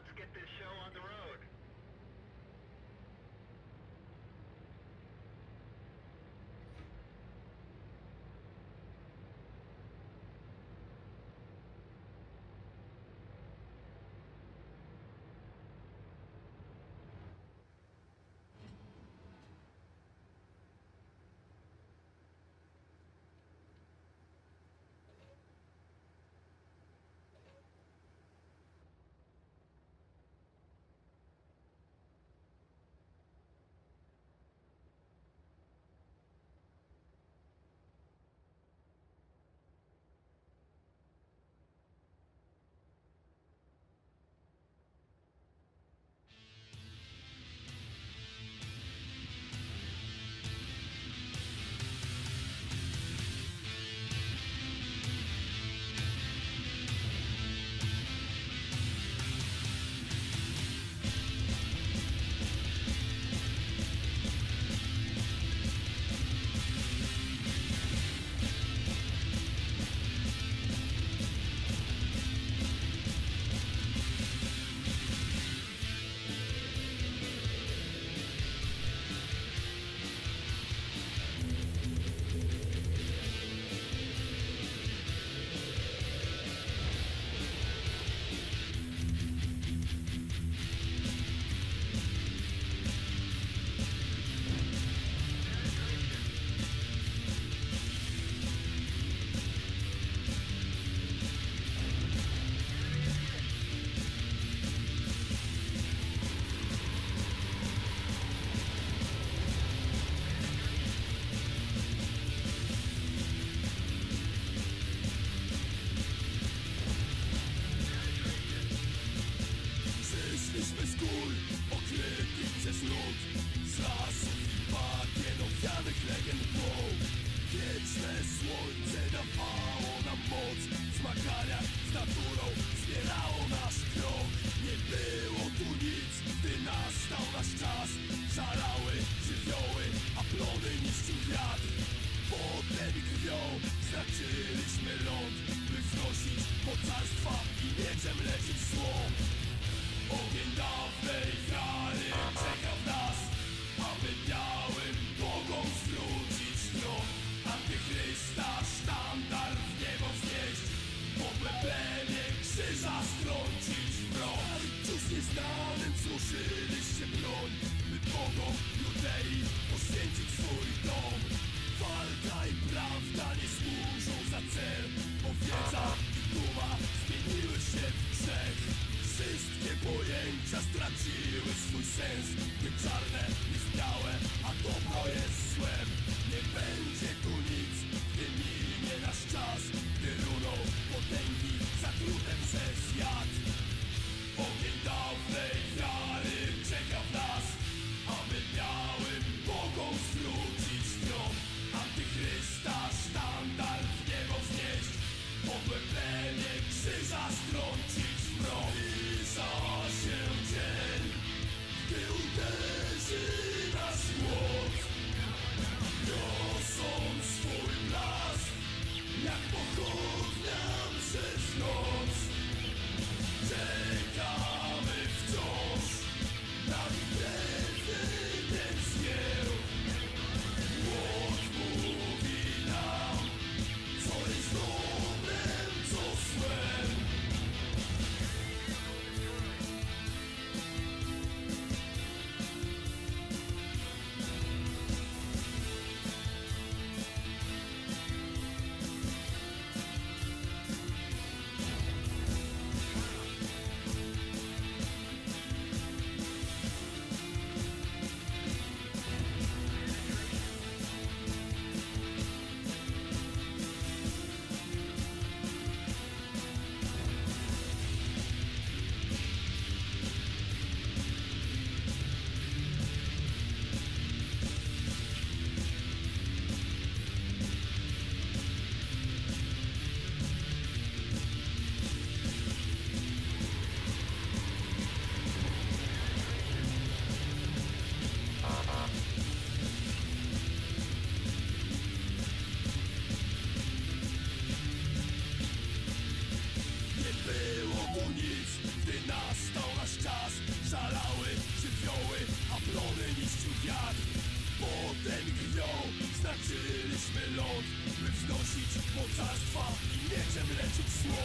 let's get this show on the road. Nam moc W zmaganiach z naturą wspierało nasz krok. Nie było tu nic, gdy nastał nasz czas. Szalały żywioły, a plony niszczył wiatr. Potem krwią straczyliśmy ląd By wznosić mocarstwa i mieczem lecieć w zło. Ogień dawnej wiary czeka swój sens. Nie czarne, nie białe, a dobro jest złem Nie będzie tu nic, gdy minie nasz czas. Gdy runą potęgi zatrute przez jad Ogień dawnej mocarstwa i mieczem leczyć szło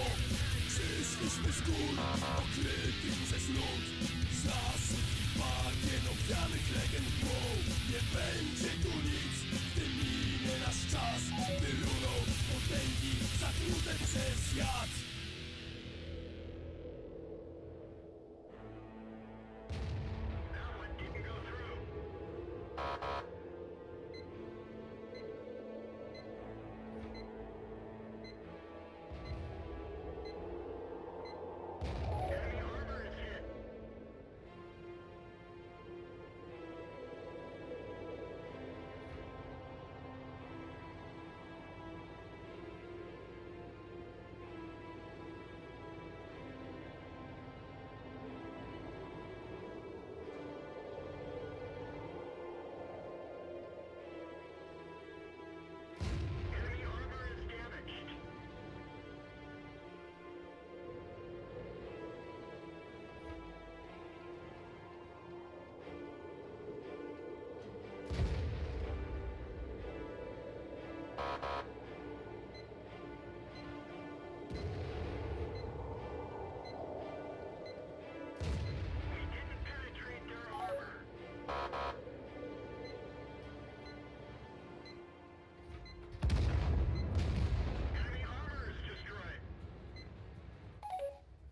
Przyszliśmy z gór, okrytych przez lód Z lasów i bagien obwianych legend głą Nie będzie tu nic, gdy minie nasz czas By runął potęgi zatrute przez jad